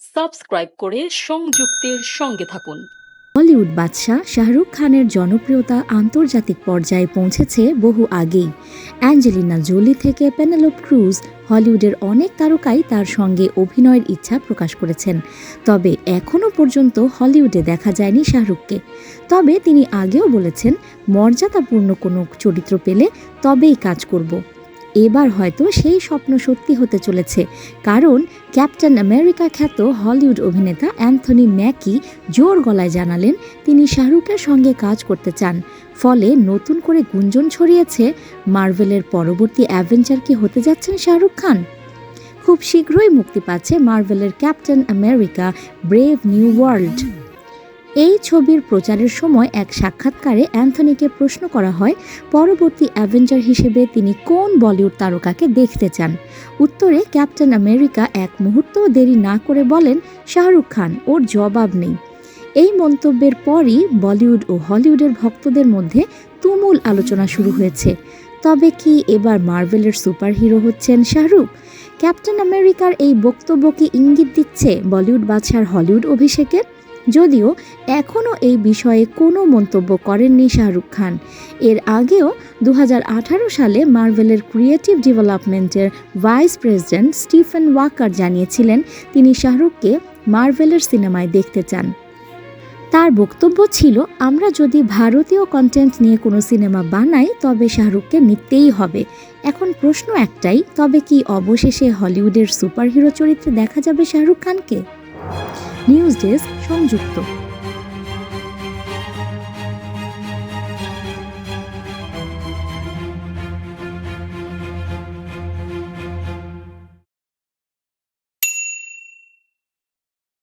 Subscribe করে সংযুক্তের সঙ্গে থাকুন। বলিউড বাদশাহ শাহরুখ খানের জনপ্রিয়তা আন্তর্জাতিক পর্যায়ে পৌঁছেছে বহু আগেই। অ্যাঞ্জেলিনা জোলি থেকে পেনেলোপ ক্রুজ হলিউডের অনেক তারকাই তার সঙ্গে অভিনয়ের ইচ্ছা প্রকাশ করেছেন। তবে এখনও পর্যন্ত হলিউডে দেখা যায়নি শাহরুখকে। তবে তিনি আগেও বলেছেন, মর্যাদাপূর্ণ কোনো চরিত্র পেলে তবেই কাজ করব। এবার হয়তো সেই স্বপ্ন সত্যি হতে চলেছে, কারণ ক্যাপ্টেন আমেরিকা খ্যাত হলিউড অভিনেতা অ্যান্থনি ম্যাকি জোর গলায় জানালেন তিনি শাহরুখের সঙ্গে কাজ করতে চান, ফলে নতুন করে গুঞ্জন ছড়িয়েছে মার্ভেলের পরবর্তী অ্যাভেঞ্জার কি হতে যাচ্ছেন শাহরুখ খান? খুব শীঘ্রই মুক্তি পাচ্ছে মার্ভেলের Captain America Brave New World. এই ছবির প্রচারের সময় এক সাক্ষাৎকারে অ্যান্থনিকে প্রশ্ন করা হয়, পরবর্তী অ্যাভেঞ্জার হিসেবে তিনি কোন বলিউড তারকাকে দেখতে চান? উত্তরে, ক্যাপ্টেন আমেরিকা এক মুহূর্তও দেরি না করে বলেন, শাহরুখ খান, ওর জবাব নেই। এই মন্তব্যের পরই বলিউড ও হলিউডের ভক্তদের মধ্যে তুমুল আলোচনা শুরু হয়েছে। তবে কি এবার মার্ভেলের সুপারহিরো হচ্ছেন শাহরুখ? ক্যাপ্টেন আমেরিকার এই বক্তব্য কি ইঙ্গিত দিচ্ছে বলিউড বাদশার হলিউড অভিষেকের? যদিও এখনও এই বিষয়ে কোনো মন্তব্য করেননি শাহরুখ খান। এর আগেও দু হাজার আঠারো সালে মার্ভেলের ক্রিয়েটিভ ডেভেলপমেন্টের ভাইস প্রেসিডেন্ট স্টিফেন ওয়াকার জানিয়েছিলেন তিনি শাহরুখকে মার্ভেলের সিনেমায় দেখতে চান। তার বক্তব্য ছিল, আমরা যদি ভারতীয় কন্টেন্ট নিয়ে কোনো সিনেমা বানাই, তবে শাহরুখকে নিতেই হবে। এখন প্রশ্ন একটাই, তবে কি অবশেষে হলিউডের সুপারহিরো চরিত্রে দেখা যাবে শাহরুখ খানকে? নিউজ ডেস্ক সংযুক্ত।